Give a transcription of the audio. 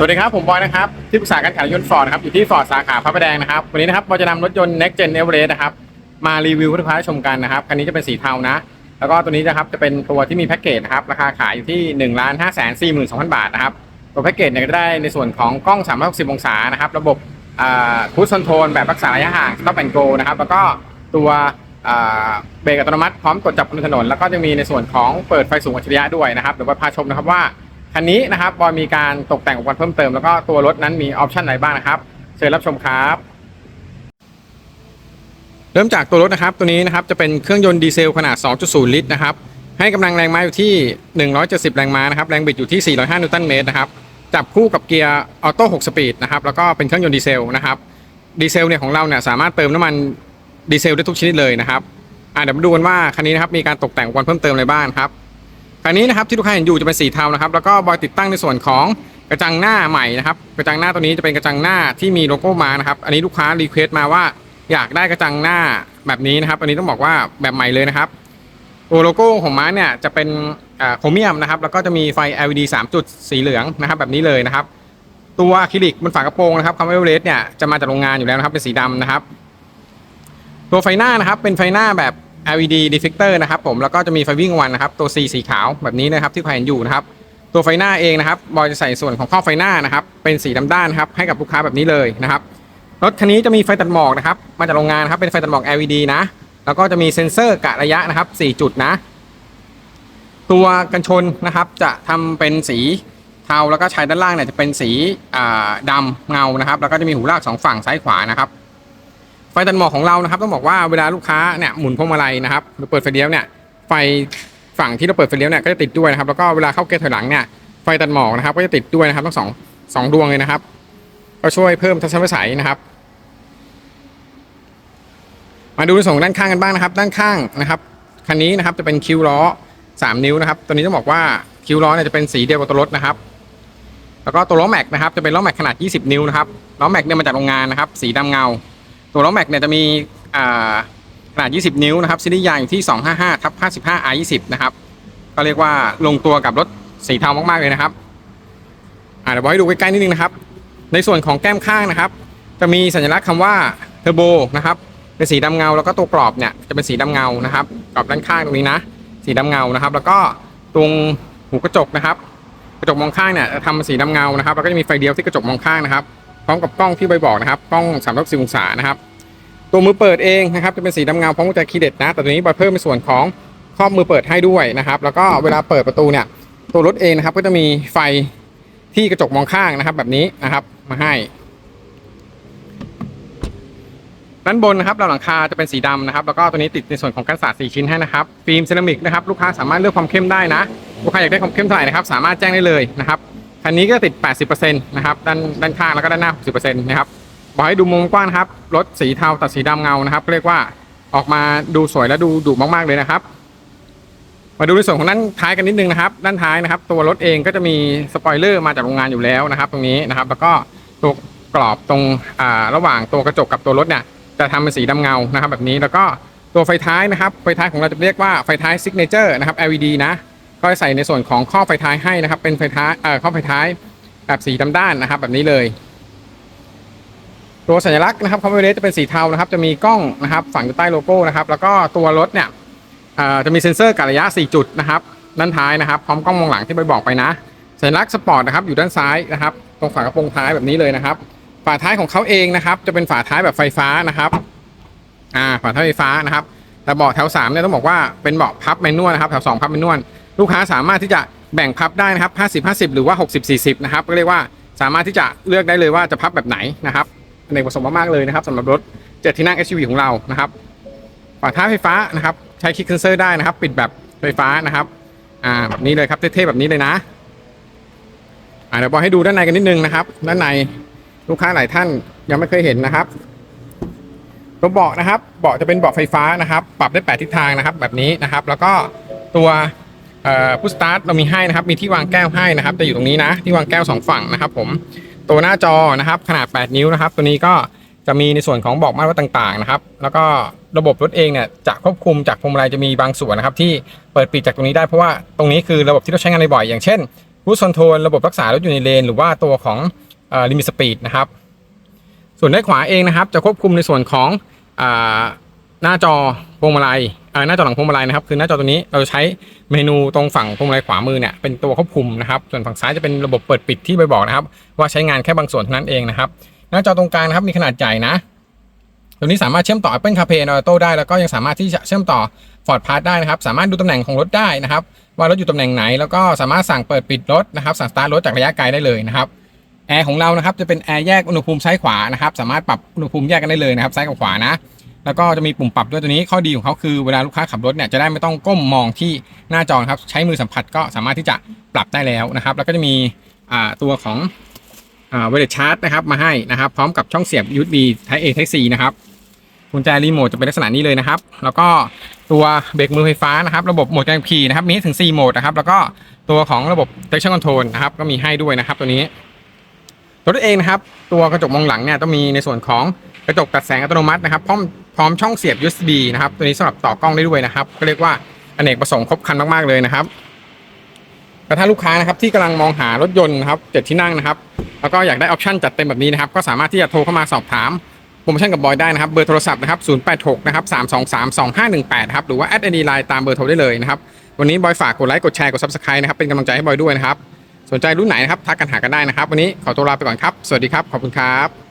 สวัสดีครับผมบอยนะครับ ที่ปรึกษาการขายรถยนต์ฟอร์ดนะครับอยู่ที่ฟอร์ดสาขาพระประแดงนะครับ วันนี้นะครับเราจะนำรถยนต์ Next Gen Everest นะครับมารีวิวให้ลูกค้าชมกันนะครับคันนี้จะเป็นสีเทานะ แล้วก็ตัวนี้นะครับจะเป็นตัวที่มีแพ็กเกจนะครับราคาขายอยู่ที่1นึ่งล้านห้าแสนสี่หมื่นสองพันบาทนะครับตัวแพ็กเกจเนี่ยก็จะได้ในส่วนของกล้อง 360 องศานะครับระบบคูดคอนโทรลแบบรักษาระยะห่าง Stop and Go นะครับแล้วก็ตัวเบรกอัตโนมัติพร้อมกดจับบนถนน แล้วก็จะมีในส่วนของเปิดไฟสูงอัจฉริยะด้วยนะครับเดี๋ยวไปพาชมนะครับว่า คันนี้นะครับบอยมีการตกแต่งอุปกรณ์เพิ่มเติมแล้วก็ตัวรถนั้นมีออปชันไหนบ้างนะครับเชิญรับชมครับเริ่มจากตัวรถนะครับตัวนี้นะครับจะเป็นเครื่องยนต์ดีเซลขนาด 2.0 ลิตรนะครับให้กำลังแรงม้าอยู่ที่ 170 แรงม้านะครับแรงบิดอยู่ที่ 405 นิวตันเมตรนะครับจับคู่กับเกียร์ออโต้ 6 สปีดนะครับแล้วก็เป็นเครื่องยนต์ดีเซลนะครับดีเซลเนี่ยของเราเนี่ยสามารถเติมน้ำมันดีเซลได้ทุกชนิดเลยนะครับอะเดี๋ยวมาดูกันว่าคันนี้นะครับมีการตกแต่งอุปกรณ์เพิ่มเติมอะไรบ้างครับ คันนี้นะครับที่ลูกค้าเห็นอยู่จะเป็นสีเทานะครับแล้วก็บอยติดตั้งในส่วนของกระจังหน้าใหม่นะครับกระจังหน้าตัวนี้จะเป็นกระจังหน้าที่มีโลโก้มานะครับอันนี้ลูกค้ารีเควสต์มาว่าอยากได้กระจังหน้าแบบนี้นะครับ อันนี้ต้องบอกว่าแบบใหม่เลยนะครับตัวโลโก้ของม้าเนี่ยจะเป็นโครเมียมนะครับแล้วก็จะมีไฟ LED 3 จุดสีเหลืองนะครับแบบนี้เลยนะครับ ตัวอะคริลิกบนฝากระโปรงนะครับคำว่าเอเวอเรสต์เนี่ยจะมาจากโรงงานอยู่แล้วนะครับเป็นสีดำนะครับ ตัวไฟหน้านะครับเป็นไฟหน้าแบบ LED deflector นะครับผมแล้วก็จะมีไฟวิ่งวันนะครับตัว C สีขาวแบบนี้นะครับที่ใครเห็นอยู่นะครับตัวไฟหน้าเองนะครับบอยจะใส่ส่วนของข้อไฟหน้านะครับเป็นสีดำด้านครับให้กับลูกค้าแบบนี้เลยนะครับรถคันนี้จะมีไฟตัดหมอกนะครับมาจากโรงงานครับเป็นไฟตัดหมอก LED นะแล้วก็จะมีเซ็นเซอร์กะระยะนะครับ 4 จุดนะ ตัวกันชนนะครับจะทำเป็นสีเทาแล้วก็ชายด้านล่างเนี่ยจะเป็นสีอ่าดำเงานะครับ แล้วก็จะมีหูลากสองฝั่งซ้ายขวานะครับ ไฟตัดหมอกของเรานะครับต้องบอกว่าเวลาลูกค้าเนี่ยหมุนพวงมาลัยนะครับหรือเปิดไฟเลี้ยวเนี่ยไฟฝั่งที่เราเปิดไฟเลี้ยวเนี่ยก็จะติดด้วยนะครับ แล้วก็เวลาเข้าเกียร์ถอยหลังเนี่ยไฟตัดหมอกนะครับ ก็จะติดด้วยนะครับทั้งสองสองดวงเลยนะครับ ก็ช่วยเพิ่มทัศนวิสัยนะครับมาดูในส่วนของด้านข้างกันบ้างนะครับ ด้านข้างนะครับคันนี้นะครับจะเป็นคิวล้อ 3 นิ้วนะครับตัวนี้ต้องบอกว่าคิวล้อเนี่ยจะเป็นสีเดียวกับตัวรถนะครับ แล้วก็ตัวล้อแม็กนะครับจะเป็นล้อแม็กขนาด 20 นิ้วนะครับล้อแม็กเนี่ยมาจากโรงงานนะครับ สีดำเงา ตัวล้อแม็กเนี่ยจะมีอ่าขนาด 20 นิ้วนะครับซีรีส์ยางอยู่ที่ 255ทับ55 R20 นะครับก็เรียกว่าลงตัวกับรถสีเทามากๆเลยนะครับเดี๋ยวบอกให้ดูใกล้ๆนิดนึงนะครับ ในส่วนของแก้มข้างนะครับ จะมีสัญลักษณ์คำว่าเทอร์โบนะครับเป็นสีดำเงาแล้วก็ตัวกรอบเนี่ยจะเป็นสีดำเงานะครับกรอบด้านข้างตรงนี้นะ สีดำเงานะครับ แล้วก็ตรงหูกระจกนะครับ กระจกมองข้างเนี่ยทำเป็นสีดำเงานะครับแล้วก็จะมีไฟเดียวที่กระจกมองข้างนะครับ ร้อมกับกล้องที่ใบบอกนะครับกล้อง360องศานะครับ ตัวมือเปิดเองนะครับจะเป็นสีดำเงาพร้อมกับใจคีย์เด็ดนะแต่ตัวนี้บอยเพิ่มในส่วนของครอบมือเปิดให้ด้วยนะครับ แล้วก็เวลาเปิดประตูเนี่ย ตัวรถเองนะครับ ก็จะมีไฟที่กระจกมองข้างนะครับ แบบนี้นะครับมาให้ด้านบนนะครับราวหลังคาจะเป็นสีดำนะครับ แล้วก็ตัวนี้ติดในส่วนของกันศาสตร์4ชิ้นให้นะครับฟิล์มเซรามิกนะครับลูกค้าสามารถเลือกความเข้มได้นะลูกค้าอยากได้ความเข้มเท่าไหร่นะครับ สามารถแจ้งได้เลยนะครับ คันนี้ก็ติด 80%นะครับด้านด้านข้างแล้วก็ด้านหน้า 60%นะครับบอกให้ดูมุมกว้างนะครับรถสีเทาตัดสีดำเงานะครับเรียกว่าออกมาดูสวยและดูดุมากๆเลยนะครับ มาดูในส่วนของด้านท้ายกันนิดนึงนะครับ ด้านท้ายนะครับ ตัวรถเองก็จะมีสปอยเลอร์มาจากโรงงานอยู่แล้วนะครับ ตรงนี้นะครับ แล้วก็ตัวกรอบตรงอ่าระหว่างตัวกระจกกับตัวรถเนี่ยจะทำเป็นสีดำเงานะครับ แบบนี้แล้วก็ตัวไฟท้ายนะครับ ไฟท้ายของเราจะเรียกว่าไฟท้ายซิกเนเจอร์นะครับ LED นะ ก็ใส่ในส่วนของข้อไฟท้ายให้นะครับ เป็นไฟท้ายเอ่อข้อไฟท้ายแบบสีดำด้านนะครับ แบบนี้เลย ตัวสัญลักษณ์นะครับคอมพิวเตอร์จะเป็นสีเทานะครับ จะมีกล้องนะครับ ฝังอยู่ใต้โลโก้นะครับ แล้วก็ตัวรถเนี่ยเอ่อจะมีเซ็นเซอร์กะระยะ 4 จุดนะครับด้านท้ายนะครับ พร้อมกล้องมองหลังที่ไปบอกไปนะสัญลักษณ์สปอร์ตนะครับอยู่ด้านซ้ายนะครับ ตรงฝากระโปรงท้ายแบบนี้เลยนะครับ ฝาท้ายของเขาเองนะครับ จะเป็นฝาท้ายแบบไฟฟ้านะครับอ่าฝาท้ายไฟฟ้านะครับแต่เบาะแถว3เนี่ยต้องบอกว่าเป็นเบาะพับแมนนวลนะครับแถว2พับแมนนวล ลูกค้าสามารถที่จะแบ่งพับได้นะครับ 50 50 หรือว่า 60 40 นะครับ ก็เรียกว่าสามารถที่จะเลือกได้เลยว่าจะพับแบบไหนนะครับอเนกประสงค์มากๆเลยนะครับสำหรับรถเจ็ดที่นั่ง SUV ของเรานะครับฝาท้ายไฟฟ้านะครับ ใช้คลิกเซนเซอร์ได้นะครับ ปิดแบบไฟฟ้านะครับอ่าแบบนี้เลยครับเท่ๆแบบนี้เลยนะอ่าเดี๋ยวบอกให้ดูด้านในกันนิดนึงนะครับ ด้านในลูกค้าหลายท่านยังไม่เคยเห็นนะครับตัวเบาะนะครับเบาะจะเป็นเบาะไฟฟ้านะครับ ปรับได้แปดทิศทางนะครับ แบบนี้นะครับ แล้วก็ตัว พุชสตาร์ทเรามีให้นะครับ มีที่วางแก้วให้นะครับ จะอยู่ตรงนี้นะ ที่วางแก้วสองฝั่งนะครับผม ตัวหน้าจอนะครับ ขนาด 8 นิ้วนะครับ ตัวนี้ก็จะมีในส่วนของบอกมาตรวัดต่างๆนะครับ แล้วก็ระบบรถเองเนี่ยจะควบคุมจากพวงมาลัยจะมีบางส่วนนะครับ ที่เปิดปิดจากตรงนี้ได้เพราะว่าตรงนี้คือระบบที่เราใช้งานบ่อยๆอย่างเช่นรูซคอนโทรลระบบรักษารถอยู่ในเลน หรือว่าตัวของลิมิตสปีดนะครับ ส่วนด้านขวาเองนะครับ จะควบคุมในส่วนของอหน้าจอพวงมาลัย หน้าจอหลังพวงมาลัยนะครับ คือหน้าจอตัวนี้เราจะใช้เมนูตรงฝั่งพวงมาลัยขวามือเนี่ยเป็นตัวควบคุมนะครับ ส่วนฝั่งซ้ายจะเป็นระบบเปิดปิดที่ไปบอกนะครับ ว่าใช้งานแค่บางส่วนเท่านั้นเองนะครับ หน้าจอตรงกลางนะครับมีขนาดใหญ่นะตัวนี้สามารถเชื่อมต่อ Apple CarPlay and Auto ได้แล้วก็ยังสามารถที่จะเชื่อมต่อ Ford Pass ได้นะครับ สามารถดูตำแหน่งของรถได้นะครับ ว่ารถอยู่ตำแหน่งไหน แล้วก็สามารถสั่งเปิดปิดรถนะครับ สั่งสตาร์ทรถจากระยะไกลได้เลยนะครับแอร์ของเรานะครับจะเป็นแอร์แยกอุณหภูมิซ้ายขวานะครับ สามารถปรับอุณหภูมิแยกกันได้เลยนะครับซ้ายกับขวานะ แล้วก็จะมีปุ่มปรับด้วยตัวนี้ข้อดีของเขาคือเวลาลูกค้าขับรถเนี่ยจะได้ไม่ต้องก้มมองที่หน้าจอครับใช้มือสัมผัสก็สามารถที่จะปรับได้แล้วนะครับ แล้วก็จะมีตัวของเวลชาร์จนะครับมาให้นะครับ พร้อมกับช่องเสียบ USB Type A Type C นะครับกุญแจรีโมทจะเป็นลักษณะนี้เลยนะครับ แล้วก็ตัวเบรกมือไฟฟ้านะครับ ระบบโหมดการขับขี่นะครับ มีให้ถึง 4 โหมดนะครับ แล้วก็ตัวของระบบ traction control นะครับ ก็มีให้ด้วยนะครับ ตัวนี้รถเองนะครับ ตัวกระจกมองหลังเนี่ยต้องมีในส่วนของกระจกตัดแสงอัตโนมัตินะครับพร้อม พร้อมช่องเสียบ USB นะครับ ตัวนี้สำหรับต่อกล้องได้ด้วยนะครับ ก็เรียกว่าอเนกประสงค์ครบครันมากๆเลยนะครับแต่ถ้าลูกค้านะครับที่กำลังมองหารถยนต์นะครับเจ็ดที่นั่งนะครับ แล้วก็อยากได้ออปชั่นจัดเต็มแบบนี้นะครับ ก็สามารถที่จะโทรเข้ามาสอบถามโปรโมชั่นกับบอยได้นะครับ เบอร์โทรศัพท์นะครับ086นะครับ323 2518ครับ หรือว่าแอดไอดีไลน์ตามเบอร์โทรได้เลยนะครับ วันนี้บอยฝากกดไลค์ กดแชร์ กด Subscribe นะครับ เป็นกำลังใจให้บอยด้วยนะครับ สนใจรุ่นไหนนะครับ ทักกันหากันได้นะครับ วันนี้ขอตัวลาไปก่อนครับ สวัสดีครับ ขอบคุณครับ